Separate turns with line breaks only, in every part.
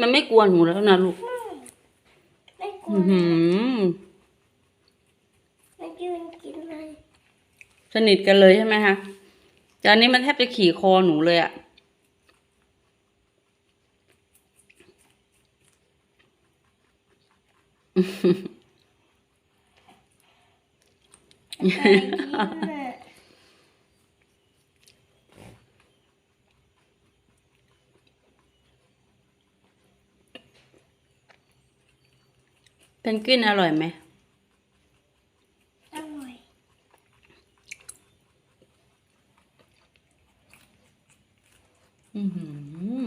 มันไม่กลัวหนูแล้วนะลูก
ไม่กลัว
อื้อหือ
ไม่ยืนกินเลย
สนิทกันเลยใช่ไหมคะจานนี้มันแทบจะขี่คอหนูเลยอะ
อะไรกินน่ะ
เพนกวินอร่อยไหม
อร่อย
อือหือ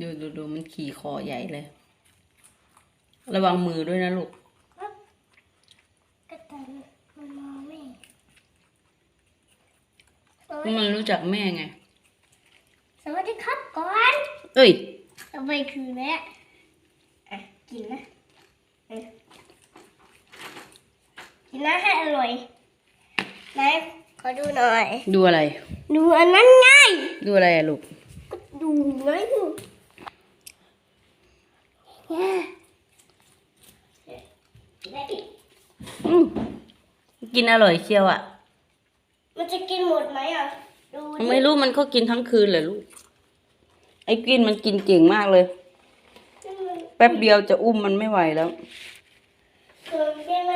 ดูดูดูมันขี่คอใหญ่เลย ระวังมือด้วยนะลูก
กระตันมันมองไม่เห็น
มันรู้จักแม่ไง
สวัสดีครับก่อน
เอ้ย
ต่อไปคือแม่อะกินนะเออกินนะให้อร่อยไหนขอดูหน่อย
ดูอะไร
ดูอันนั้นไง
ดูอะไรอะลูก
ก็ดูไงดูเนี่ยได้อีก
อืมกินอร่อยเชียวอะ
มันจะ กินหมดไหมอะ ดูดิ
ไม่รู้มันก็กินทั้งคืนเลยลูก ไอ้กินมันกินเก่งมากเลย แป๊บเดียวจะอุ้มมันไม่ไหวแล้ว
เกินไปไหมเส้น